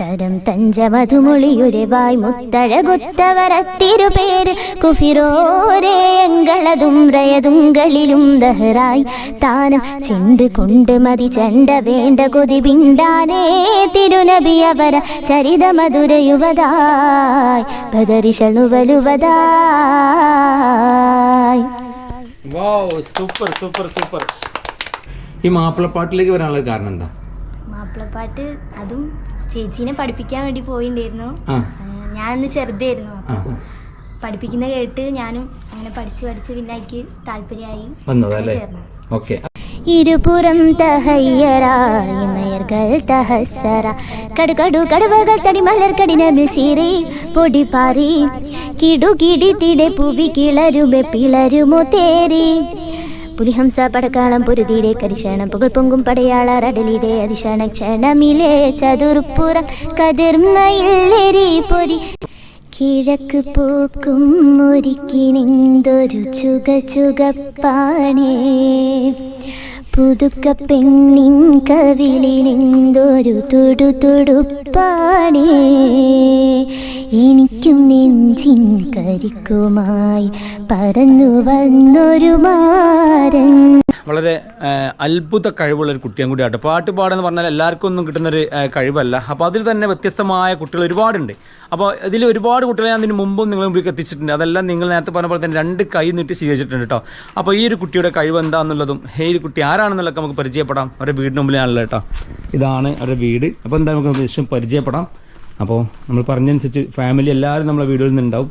തരം തഞ്ചമധുമൊളിയുരവായ് മുത്തഴകുത്തവരത്തിരുപേര് പേര് എങ്കളതും റയതുങ്കളിലും ദഹറായി. താനം ചെണ്ട് കൊണ്ട് മതി ചണ്ട വേണ്ട കൊതി പിണ്ടാനേ. തിരുനബി അവര ചരിത മധുരയുവതായി ബദരിശണുവലുവതായി വാവ് സൂപ്പർ സൂപ്പർ സൂപ്പർ. ഈ മാപ്പിളപ്പാട്ടിലേക്ക് വരാനുള്ള കാരണം എന്താ? മാപ്പിളപ്പാട്ട് അതും ചേച്ചീനെ പഠിപ്പിക്കാൻ വേണ്ടി പോയിണ്ടായിരുന്നു. അന്ന് ചെറുതായിരുന്നു. അപ്പൊ പഠിപ്പിക്കുന്ന കേട്ട് ഞാനും അങ്ങനെ പഠിച്ച് പഠിച്ച് പിന്നെ എനിക്ക് താല്പര്യമായി വന്നതല്ലേ ചേർന്നു. ഓക്കെ. ഇരുപുറം തഹയ്യറായി മയർകൾ തഹസറ കടുകടു കടുവകൾ തടി മലർ കടിനമിൽ പൊടി പാറി. കിടുകിടി തിടെ പുവി കിളരുമെ പിളരുമോ തേരി പുലിഹംസ പടക്കാളം പൊരുതിയുടെ കരിശണം പുകൾ പൊങ്കും പടയാള അടലിടെ അതിശാണ ക്ഷണമിലെ ചതുർപ്പുറം കതിർമയിലെരി പൊരി. കിഴക്ക് പൂക്കും ഒരുക്കിനിന്തൊരു ചുക ചുകപ്പാണേ. പുതുക്ക പെണ്ണിൻ കവിളിനിന്തൊരു തൊടു തുടുപ്പാണേ എനിക്കും നെഞ്ചിൻ കരിക്കുമായി പറന്നു വന്നൊരു മാരൻ. വളരെ അത്ഭുത കഴിവുള്ള ഒരു കുട്ടിയും കൂടിയാണ് പാട്ട് പാടുക പറഞ്ഞാൽ എല്ലാവർക്കും ഒന്നും കിട്ടുന്ന ഒരു കഴിവല്ല. അപ്പോൾ അതിൽ തന്നെ വ്യത്യസ്തമായ കുട്ടികൾ ഒരുപാടുണ്ട്. അപ്പോൾ ഇതിൽ ഒരുപാട് കുട്ടികളെ ഞാൻ അതിന് മുമ്പും നിങ്ങൾ മുമ്പിലേക്ക് എത്തിച്ചിട്ടുണ്ട്. അതെല്ലാം നിങ്ങൾ നേരത്തെ പറഞ്ഞ പോലെ തന്നെ രണ്ട് കൈ നീട്ടി സ്വീകരിച്ചിട്ടുണ്ട് കേട്ടോ. അപ്പോൾ ഈ ഒരു കുട്ടിയുടെ കഴിവ് എന്താണെന്നുള്ളതും ഈ കുട്ടി ആരാണെന്നുള്ളതൊക്കെ നമുക്ക് പരിചയപ്പെടാം. അവരുടെ വീടിന് മുമ്പിലാണല്ലോ കേട്ടോ. ഇതാണ് അവരുടെ വീട്. അപ്പോൾ എന്താ നമുക്ക് പരിചയപ്പെടാം. അപ്പോൾ നമ്മൾ പറഞ്ഞനുസരിച്ച് ഫാമിലി എല്ലാവരും നമ്മളെ വീടുകളിൽ നിന്നുണ്ടാവും.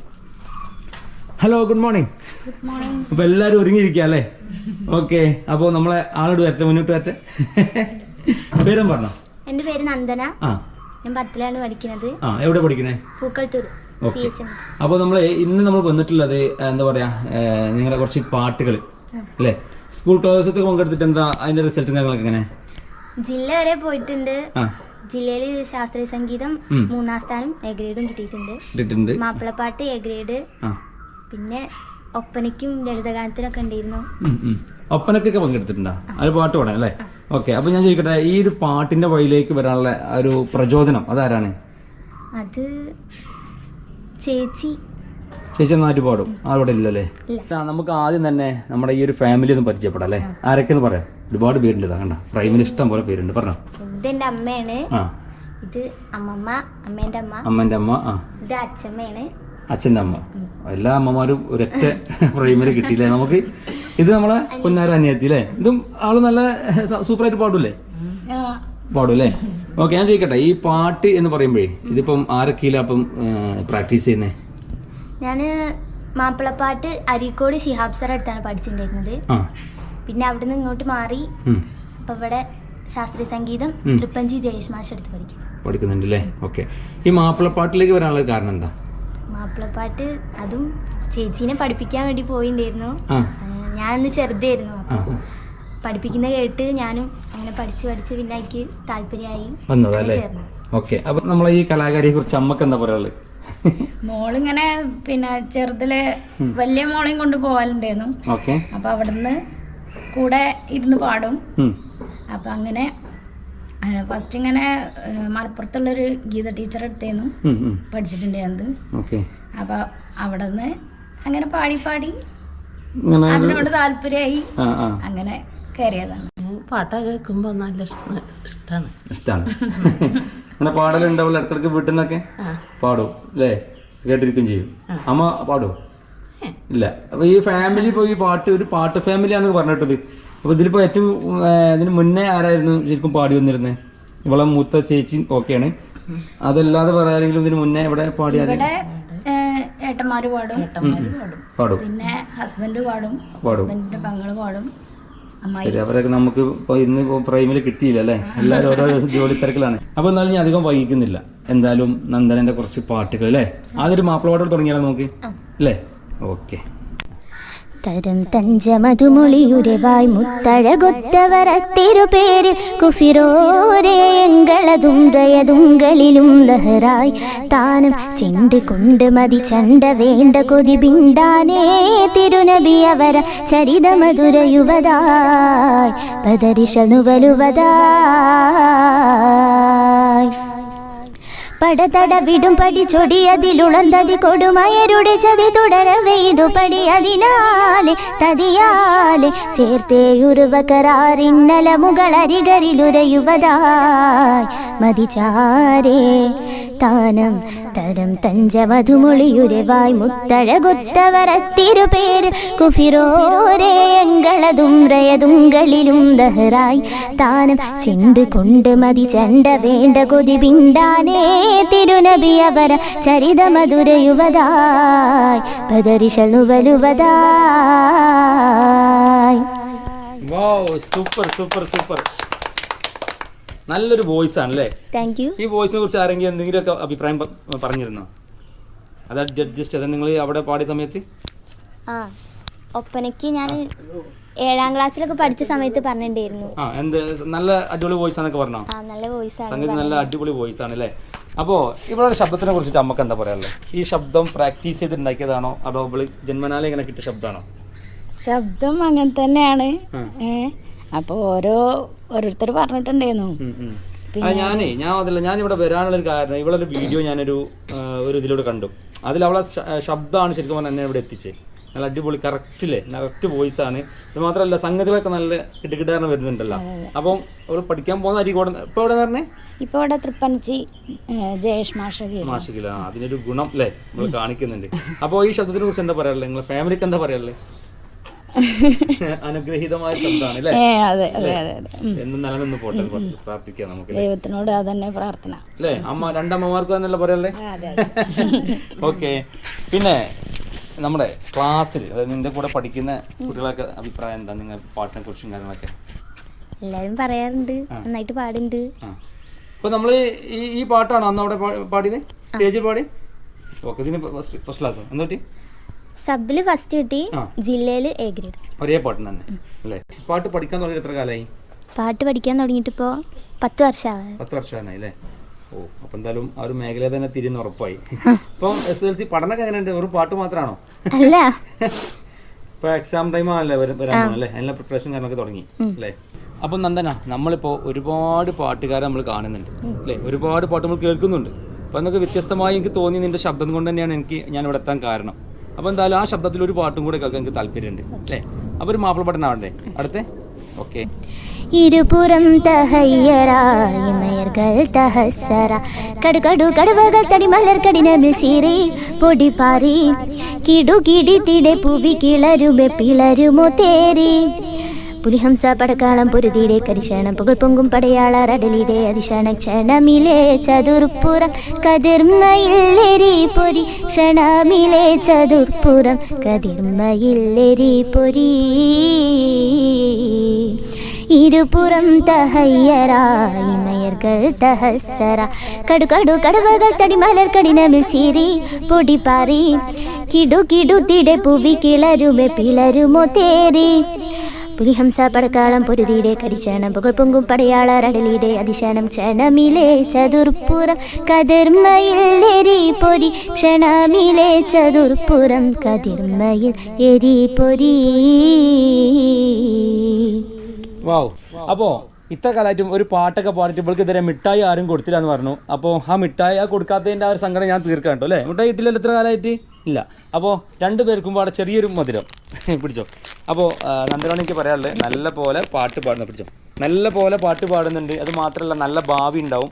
ഹലോ ഗുഡ് മോർണിംഗ് അപ്പൊ എല്ലാരും ഒരുങ്ങിയിരിക്കുക അല്ലേ? ഓക്കെ അപ്പൊ നമ്മളെ ആളോട് വരട്ടെ മുന്നോട്ട് വരട്ടെ. പേരും പറഞ്ഞോ? എന്റെ പേര് നന്ദന. ആ. ഞാൻ പത്തിലാണ് പഠിക്കുന്നത്. ആ എവിടെ പഠിക്കണേ പൂക്കളത്തൂർ ഓക്കെ അപ്പോൾ നമ്മൾ ഇന്ന് നമ്മൾ വന്നിട്ടുള്ളത് എന്താ പറയാ നിങ്ങളുടെ കുറച്ച് പാട്ടുകൾ അല്ലേ? സ്കൂൾ ക്ലോസത്തിൽ പങ്കെടുത്തിട്ട് എന്താ അതിന്റെ റിസൾട്ടും കാര്യങ്ങളൊക്കെ എങ്ങനെ? ജില്ല വരെ പോയിട്ടുണ്ട്. ജില്ലയിൽ ശാസ്ത്രീയ സംഗീതം മൂന്നാം സ്ഥാനം എ ഗ്രേഡും കിട്ടിയിട്ടുണ്ട്. മാപ്പിളപ്പാട്ട് എ ഗ്രേഡ് പിന്നെ ഒപ്പനയ്ക്കും ലളിതഗാനത്തിനൊക്കെ ഉണ്ടായിരുന്നു. ഒപ്പനക്കൊക്കെ പങ്കെടുത്തിട്ടുണ്ടോ? അത് പാട്ട് പാടാൻ അല്ലേ? ഓക്കെ അപ്പൊ ഞാൻ ചോദിക്കട്ടെ ഈ ഒരു പാട്ടിന്റെ വഴിയിലേക്ക് വരാനുള്ള ഒരു പ്രചോദനം അതാരാണ്? അത് ചേച്ചി. ചേച്ചി നന്നായിട്ട് പാടും. അവിടെ ഇല്ലല്ലേ? നമുക്ക് ആദ്യം തന്നെ നമ്മുടെ ഈ ഒരു ഫാമിലി ഒന്ന് പരിചയപ്പെടാം അല്ലേ? ആരൊക്കെയെന്ന് പറയാം? ഒരുപാട് പേരുണ്ട് കണ്ട? ഫ്രൈമിൽ ഇഷ്ടം പോലെ പേരുണ്ട് പറഞ്ഞോ. ഇതെന്റെ അമ്മയാണ്. ഇത് അമ്മമ്മ അമ്മേന്റെ അമ്മ. അമ്മന്റെ അമ്മ ഇത് അച്ഛമ്മയാണ്. അച്ഛന്റെ അമ്മ എല്ലാ അമ്മമാരും ഒരൊറ്റ പ്രൈമറി കിട്ടിയില്ലേ? നമുക്ക് ഇത് നമ്മളെ പൊന്നാര അനിയത്തി അല്ലേ ഇതും ആൾ നല്ല സൂപ്പറായിട്ട് പാടൂലേ പാടൂല്ലേ? ഓക്കെ ഞാൻ ചോദിക്കട്ടെ ഈ പാട്ട് എന്ന് പറയുമ്പോഴേ ഇതിപ്പം ആരൊക്കെയില്ല അപ്പം പ്രാക്ടീസ് ചെയ്യുന്നേ? ഞാൻ മാപ്പിളപ്പാട്ട് അരീക്കോട് ശിഹാബ് സാർ അടുത്താണ് പഠിച്ചിട്ടുണ്ടായിരുന്നത്. പിന്നെ അവിടുന്ന് ഇങ്ങോട്ട് മാറി അപ്പൊ ഇവിടെ ശാസ്ത്രീയ സംഗീതം. തൃപ്പഞ്ചി ജയേഷ് മാഷ് അടുത്ത് പഠിക്കും. പഠിക്കുന്നുണ്ടല്ലേ ഓക്കെ. ഈ മാപ്പിളപ്പാട്ടിലേക്ക് വരാനുള്ള കാരണം എന്താ? മാപ്പിളപ്പാട്ട് അതും ചേച്ചീനെ പഠിപ്പിക്കാൻ വേണ്ടി പോയിണ്ടായിരുന്നു. ഞാനന്ന് ചെറുതായിരുന്നു. അപ്പൊ പഠിപ്പിക്കുന്ന കേട്ട് ഞാനും അങ്ങനെ പഠിച്ച് പഠിച്ച് പിന്നെ എനിക്ക് താല്പര്യമായി വന്നതല്ലേ? ഓക്കെ. അപ്പൊ നമ്മളെ ഈ കലാകാരിയെ കുറിച്ച് അമ്മയ്ക്ക് എന്താ പറയാനുള്ളത്? മോളിങ്ങനെ പിന്നെ ചെറുതിൽ വലിയ മോളെയും കൊണ്ട് പോവാറുണ്ടായിരുന്നു ഓക്കെ. അപ്പൊ അവിടുന്ന് കൂടെ ഇരുന്ന് പാടും. അപ്പൊ അങ്ങനെ ഫസ്റ്റ് ഇങ്ങനെ മലപ്പുറത്തുള്ളൊരു ഗീത ടീച്ചർ എടുത്തേന്നു ഉം, ഉം. പഠിച്ചിട്ടുണ്ടായിരുന്നത് അപ്പൊ അവിടെ നിന്ന് അങ്ങനെ പാടി പാടി അതിനോട് താല്പര്യമായി അങ്ങനെ കയറിയതാണ് പാട്ട കേൾക്കുമ്പോൾ നല്ല ഇഷ്ടമാണ് ഇഷ്ടാണ്. അങ്ങനെ പാടലുണ്ടാവില്ല ഇടക്കിടക്ക് വീട്ടിൽ നിന്നൊക്കെ പാടും അല്ലേ? കേട്ടിരിക്കും ചെയ്യും. അമ്മ പാടും ഇല്ല. അപ്പൊ ഈ ഫാമിലി ഇപ്പൊ ഈ പാട്ട് ഒരു പാട്ട് ഫാമിലിയാണെന്ന് പറഞ്ഞിട്ടത്. അപ്പൊ ഇതിലിപ്പോ ഏറ്റവും ഇതിന് മുന്നേ ആരായിരുന്നു ശരിക്കും പാടി വന്നിരുന്നത് ഇവളെ മൂത്ത ചേച്ചി ഓക്കെയാണ്. അതല്ലാതെ വേറെ ആരെങ്കിലും ഇതിന് മുന്നേ ഇവിടെ പാടി ആരെങ്കിലും? ഇവിടെ ആ, ഏട്ടന്മാര് പാടും. പാടും. പിന്നെ ഹസ്ബൻഡ് പാടും. ഹസ്ബൻഡിന്റെ പെങ്ങൾ പാടും. ശരി അവരൊക്കെ നമുക്ക് ഇപ്പൊ ഇന്ന് പ്രൈമിൽ കിട്ടിയില്ല അല്ലേ? എല്ലാവരും ഓരോ ജോലി തിരക്കിലാണ്. അപ്പൊ എന്നാലും ഞാൻ അധികം വൈകിക്കുന്നില്ല. എന്തായാലും നന്ദനന്റെ കുറച്ച് പാട്ടുകൾ അല്ലേ? ആദ്യം മാപ്പിള മാപ്പിളപാട്ടോട് തുടങ്ങിയാലോ നമുക്ക്? അല്ലേ? ഓക്കെ. തരം തഞ്ചമധുമൊളിയുരവായ് മുത്തഴകൊത്തവരത്തിരുപേര് കുഫിറോരേ എങ്കളതും റയതുങ്കളിലും ലഹറായി താനം ചെണ്ട് കൊണ്ട് മതി ചണ്ട വേണ്ട കൊതി ബിണ്ടാനേ തിരുനബി അവര ചരിത മധുരയുവതായി പദരിശനുവലുവതായി പടതട വിടും പടി ചൊടി അതിലുളന്തതി കൊടുമയരുടെ ചതി തുടരവേ ഇതു പടി അതിനാലെ തതിയാലെ ചേർത്തേ ഉരുവ കരാറിന്നല മുകളരികരിലുരയുവതായി. മതിചാരേ താനം തരം തഞ്ചമധുമൊളിയുരവായി മുത്തഴകൊത്തവരത്തിരുപേര് കുഫിരോരേ എങ്കളതും റയതുങ്കളിലും ദഹറായി താനം ചെണ്ട് കൊണ്ട് മതി ചണ്ട വേണ്ട കൊതി പിണ്ടാനേ തിരുനബി അവര ചരിത മധുരയുവതായി പദരിശലു വലുവതായി വാവ് സൂപ്പർ സൂപ്പർ സൂപ്പർ നല്ലൊരു വോയിസ് ആണ് അല്ലേ താങ്ക് യു ഈ വോയിസിനെ കുറിച്ച് ആരെങ്കിലും എന്തെങ്കിലും ഒക്കെ അഭിപ്രായം പറഞ്ഞിരുന്നോ? അത് ജസ്റ്റ് അത് നിങ്ങൾ അവിടെ പാടിയ സമയത്ത്? ആ ഒപ്പനയ്ക്ക് ഞാൻ ഏഴാം ക്ലാസ്സിലൊക്കെ പഠിച്ച സമയത്ത് പറഞ്ഞിട്ടുണ്ടായിരുന്നു. ആ എന്ത് നല്ല അടിപൊളി വോയിസ് ആണെന്നൊക്കെ പറഞ്ഞോ? ആ നല്ല വോയിസ് ആണ് സംഗീതം നല്ല അടിപൊളി വോയിസ് ആണ് അല്ലേ അപ്പോൾ ഇവളുടെ ശബ്ദത്തിനെ കുറിച്ചിട്ട് അമ്മയ്ക്ക് എന്താ പറയാനുള്ളത്? ഈ ശബ്ദം പ്രാക്ടീസ് ചെയ്തിട്ടുണ്ടാക്കിയതാണോ? അതോ ഇവൾ ജന്മനാലെ ഇങ്ങനെ കിട്ടിയ ശബ്ദമാണോ? ശബ്ദം അങ്ങനെ തന്നെയാണ്. അപ്പൊ അപ്പോൾ ഓരോ ഓരോരുത്തർ പറഞ്ഞിട്ടുണ്ടായിരുന്നു. ഞാനേ ഞാൻ അതല്ല ഞാൻ ഇവിടെ വരാനുള്ള ഒരു കാരണം ഇവളൊരു വീഡിയോ ഞാനൊരു ഒരു ഇതിലൂടെ കണ്ടു. അതിൽ അവളെ ശബ്ദമാണ് ശരിക്കും പറഞ്ഞാൽ എന്നെ ഇവിടെ എത്തിച്ചത് നല്ല അടിപൊളി കറക്റ്റില്ലേ കറക്റ്റ് വോയിസ് ആണ്. ഇത് മാത്രമല്ല സംഗതികളൊക്കെ നല്ല കിട്ടുകിട്ടാണ് വരുന്നുണ്ടല്ലോ. അപ്പം അവൾ പഠിക്കാൻ പോകുന്ന അരികോടൻ ഇപ്പൊ എവിടെ പറഞ്ഞേ ഇപ്പൊ ഇവിടെ തൃപ്പനച്ചി ജയേഷ് മാഷിക്കില്ല അതിനൊരു ഗുണം അല്ലേ നമ്മൾ കാണിക്കുന്നുണ്ട്. അപ്പോൾ ഈ ശബ്ദത്തിനെ കുറിച്ച് എന്താ പറയാനുള്ളത് നിങ്ങളെ ഫാമിലിക്ക് എന്താ പറയാനുള്ളത് അനുഗ്രഹീതമായ ശബ്ദമാണ്. എന്നും നിലനിന്ന് പോട്ടെ പ്രാർത്ഥിക്കാം നമുക്ക് ദൈവത്തിനോട് അതന്നെ പ്രാർത്ഥന. അല്ലേ അമ്മ രണ്ടമ്മമാർക്ക് തന്നെയല്ലേ പറയല്ലേ ഓക്കെ. പിന്നെ നമ്മുടെ ക്ലാസ്സിൽ അതായത് നിന്റെ കൂടെ പഠിക്കുന്ന കുട്ടികളൊക്കെ അഭിപ്രായം എന്താ? നിങ്ങൾ പാട്ടിനെ കുറിച്ചും കാര്യങ്ങളൊക്കെ? എല്ലാരും പറയാറുണ്ട്. നന്നായിട്ട് പാടുണ്ട്. അപ്പൊ നമ്മൾ ഈ ഈ പാട്ടാണോ അന്ന് അവിടെ പാടിയത്? സ്റ്റേജിൽ പാടി? ഓക്കെ ഇതിന് ഫസ്റ്റ് ക്ലാസ്. എന്തോട്ടി സബിൽ ഫസ്റ്റ് കിട്ടി ജില്ലയിൽ എ ഗ്രേഡ്. ഒരേ പാട്ട് തന്നെ. അല്ലേ? പാട്ട് പഠിക്കാൻ തുടങ്ങി എത്ര കാലമായി പാട്ട് പഠിക്കാൻ തുടങ്ങിയിട്ട് ഇപ്പോ പത്ത് വർഷമാവാ പത്ത് വർഷമായി അല്ലേ? ഓ അപ്പം എന്തായാലും ആ ഒരു മേഖല തന്നെ തിരിയുന്ന ഉറപ്പായി. ഇപ്പം എസ് എൽ സി പഠനമൊക്കെ എങ്ങനെയുണ്ട്? ഒരു പാട്ട് മാത്രമാണോ? അല്ല. ഇപ്പൊ എക്സാം ടൈം ആണല്ലേ വര- വരാൻ അല്ലേ? അതിനുള്ള പ്രിപ്പറേഷൻ കാര്യങ്ങളൊക്കെ തുടങ്ങി അല്ലേ? അപ്പം നന്ദന നമ്മളിപ്പോൾ ഒരുപാട് പാട്ടുകാരെ നമ്മൾ കാണുന്നുണ്ട് അല്ലേ? ഒരുപാട് പാട്ട് നമ്മൾ കേൾക്കുന്നുണ്ട്. അപ്പം എന്നൊക്കെ വ്യത്യസ്തമായി എനിക്ക് തോന്നി നിന്റെ ശബ്ദം കൊണ്ട് തന്നെയാണ് എനിക്ക് ഞാൻ ഇവിടെ എത്താൻ കാരണം. അപ്പോൾ എന്തായാലും ആ ശബ്ദത്തിൽ ഒരു പാട്ടും കൂടെ കേൾക്കാൻ എനിക്ക് താല്പര്യമുണ്ട് അല്ലേ? അപ്പോൾ ഒരു മാപ്പിള പാട്ടനാവണ്ടേ അടുത്തേ. ഓക്കെ ഇരുപുറം തഹയ്യരായി മയർകൾ തഹസറ കടുകടു കടുവകൾ തടി മലർ കടിനമിൽ ചീറി പൊടി പാറി. കിടു കിടിത്തിടെ പുവി കിളരുമെ പിളരുമോ തേരി പുലിഹംസ പടക്കാളം പൊരുതിയുടെ കരിശാണം പുകൾ പൊങ്കും പടയാള റടലിയുടെ അതിശാണ ക്ഷണമിലെ ചതുർപ്പുറം കതിർമയില്ലെരി പൊരി ക്ഷണമിലെ ചതുർപ്പുറം കതിർമയില്ലെരി പൊരി. ഇരുപുറം തഹയ്യരായി മയർകൾ തഹസറ കടുകടു കടുവകൾ തടിമലർ കടിനമിൽ ചിരി പൊടിപ്പാറി കിടു കിടു തിടെ പുവി കിളരുമെ പിളരുമോ തേരി പുലിഹംസ പടക്കാളം പൊരുതിയുടെ കരിശാണം പുകൾ പൊങ്കും അതിശാനം ക്ഷണമിലെ ചതുർപ്പുറം കതിർമയിൽ എരി പൊരി ക്ഷണമിലെ ചതുർപ്പുറം കതിർമയിൽ എരി പൊരി. വാവ് അപ്പോ ഇത്ര കാലമായിട്ടും ഒരു പാട്ടൊക്കെ പാടിയിട്ട് ഇവൾക്ക് ഇതുവരെ മിഠായി ആരും കൊടുത്തില്ല എന്ന് പറഞ്ഞു. അപ്പോൾ ആ മിഠായി ആ കൊടുക്കാത്തതിന്റെ ആ ഒരു സങ്കടം ഞാൻ തീർക്കാം കേട്ടോ അല്ലേ? മിഠായി കിട്ടില്ലല്ലോ ഇത്ര കാലമായിട്ട്? ഇല്ല. അപ്പോൾ രണ്ടു പേർക്കും പാടെ ചെറിയൊരു മധുരം. പിടിച്ചോ. അപ്പോൾ നന്ദനോട് എനിക്ക് പറയാനുള്ളത് നല്ല പോലെ പാട്ട് പാടുന്ന പിടിച്ചോ. നല്ല പോലെ പാട്ട് പാടുന്നുണ്ട്. അത് മാത്രമല്ല നല്ല ഭാവി ഉണ്ടാവും.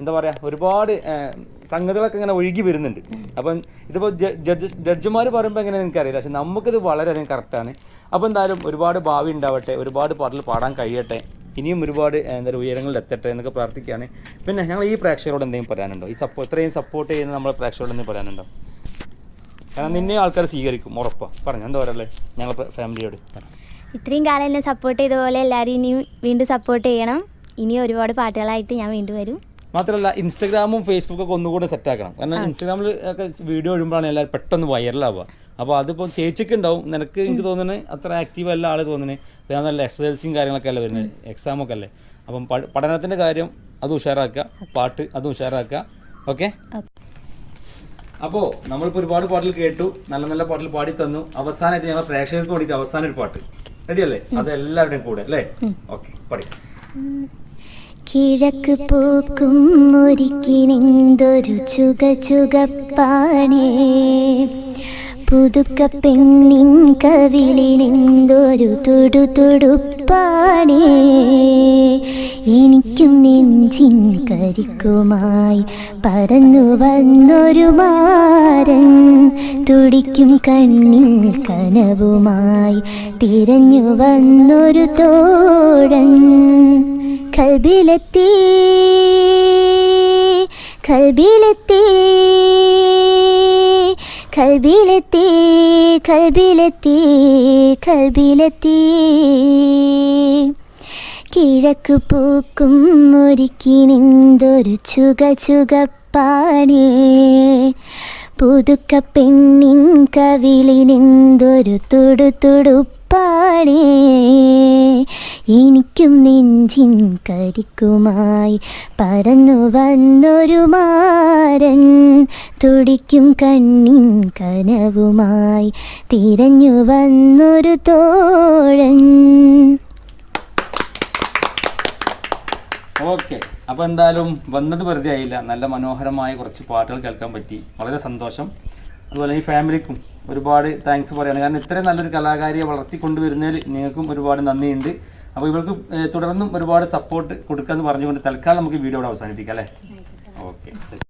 എന്താ പറയുക ഒരുപാട് സംഗതികളൊക്കെ ഇങ്ങനെ ഒഴുകി വരുന്നുണ്ട്. അപ്പം ഇതിപ്പോൾ ജഡ്ജ് ജഡ്ജിമാർ പറയുമ്പോൾ എങ്ങനെ എനിക്കറിയില്ല. പക്ഷെ നമുക്കിത് വളരെയധികം കറക്റ്റാണ് അപ്പോൾ എന്തായാലും ഒരുപാട് ഭാവി ഉണ്ടാവട്ടെ ഒരുപാട് പാട്ടിൽ പാടാൻ കഴിയട്ടെ ഇനിയും ഒരുപാട് എന്താ ഉയരങ്ങളിൽ എത്തട്ടെ എന്നൊക്കെ പ്രാർത്ഥിക്കുകയാണ്. പിന്നെ ഞങ്ങൾ ഈ പ്രേക്ഷകരോട് എന്തെങ്കിലും പറയാനുണ്ടോ? ഈ സപ്പോ ഇത്രയും സപ്പോർട്ട് ചെയ്യുന്ന നമ്മളെ പ്രേക്ഷകരോട് എന്തെങ്കിലും പറയാനുണ്ടോ? കാരണം നിന്നെ ആൾക്കാർ സ്വീകരിക്കും ഉറപ്പാണ് പറഞ്ഞു എന്താ പറയല്ലേ ഞങ്ങളെ ഫാമിലിയോട്. ഇത്രയും കാലം എന്നെ സപ്പോർട്ട് ചെയ്ത പോലെ എല്ലാവരും ഇനിയും വീണ്ടും സപ്പോർട്ട് ചെയ്യണം. ഇനി ഒരുപാട് പാട്ടുകളായിട്ട് ഞാൻ വീണ്ടും വരും. മാത്രമല്ല ഇൻസ്റ്റാഗ്രാമും ഫേസ്ബുക്കും ഒക്കെ ഒന്നുകൂടെ സെറ്റ് ആക്കണം. കാരണം ഇൻസ്റ്റാഗ്രാമിൽ ഒക്കെ വീഡിയോ ഇടുമ്പോഴാണ് എല്ലാവരും പെട്ടെന്ന് വൈറലാവുക അപ്പോൾ അതിപ്പോൾ ചേച്ചിക്ക് ഉണ്ടാവും. നിനക്ക് എനിക്ക് തോന്നുന്നത് അത്ര ആക്റ്റീവ് അല്ല ആൾ തോന്നുന്നത് ഞാൻ നല്ല എസ് എൽ സിയും കാര്യങ്ങളൊക്കെ അല്ലേ വരുന്നത്? എക്സാമൊക്കെ അല്ലേ? അപ്പം പഠനത്തിന്റെ കാര്യം അത് ഉഷാറാക്കുക. പാട്ട് അത് ഉഷാറാക്കുക. ഓക്കെ. അപ്പോൾ നമ്മളിപ്പോൾ ഒരുപാട് പാട്ടിൽ കേട്ടു നല്ല നല്ല പാട്ടിൽ പാടി തന്നു. അവസാനമായിട്ട് ഞങ്ങൾ പ്രേക്ഷകർക്ക് വേണ്ടിയിട്ട് അവസാന ഒരു പാട്ട്. റെഡിയല്ലേ അത് എല്ലാവരുടെയും കൂടെ അല്ലേ? ഓക്കെ പാടി കിഴക്ക് പൂക്കും ഒരുക്കിനെന്തൊരു ചുക ചുകപ്പാണേ. പുതുക്ക പെണ്ണിൻ കവിളിനെന്തൊരു തൊടു തൊടുപ്പാണേ. എനിക്കും നെഞ്ചിൻ കരിക്കുമായി പറന്നു വന്നൊരു മാരൻ തുടിക്കും കണ്ണിൽ കനവുമായി തിരഞ്ഞു വന്നൊരു തോഴൻ. കൽബിലെത്തി കൽബിലെത്തി. കൽബിലെത്തി കൽബിലെത്തി കൽബിലെത്തി. കിഴക്ക് പൂക്കും ഒരുക്കിനെന്തൊരു ചുക പാണി പുതുക്ക പെണ്ണിൻ കവിളി നിന്തൊരു തുടു തുടുപ്പാണേ എനിക്കും നെഞ്ചിൻ കരിക്കുമായി പറന്നു വന്നൊരു മാരൻ തുടിക്കും കണ്ണിൻ കനവുമായി തിരഞ്ഞു വന്നൊരു തോഴൻ. ഓക്കെ അപ്പോൾ എന്തായാലും വന്നത് വെറുതെ ആയില്ല. നല്ല മനോഹരമായ കുറച്ച് പാട്ടുകൾ കേൾക്കാൻ പറ്റി. വളരെ സന്തോഷം. അതുപോലെ ഈ ഫാമിലിക്കും ഒരുപാട് താങ്ക്സ് പറയാണ്. കാരണം ഇത്രയും നല്ലൊരു കലാകാരിയെ വളർത്തിക്കൊണ്ടുവരുന്നതിൽ നിങ്ങൾക്കും ഒരുപാട് നന്ദിയുണ്ട്. അപ്പോൾ ഇവർക്ക് തുടർന്നും ഒരുപാട് സപ്പോർട്ട് കൊടുക്കാമെന്ന് പറഞ്ഞുകൊണ്ട് തൽക്കാലം നമുക്ക് വീഡിയോ ഇവിടെ അവസാനിപ്പിക്കാം അല്ലേ? ഓക്കെ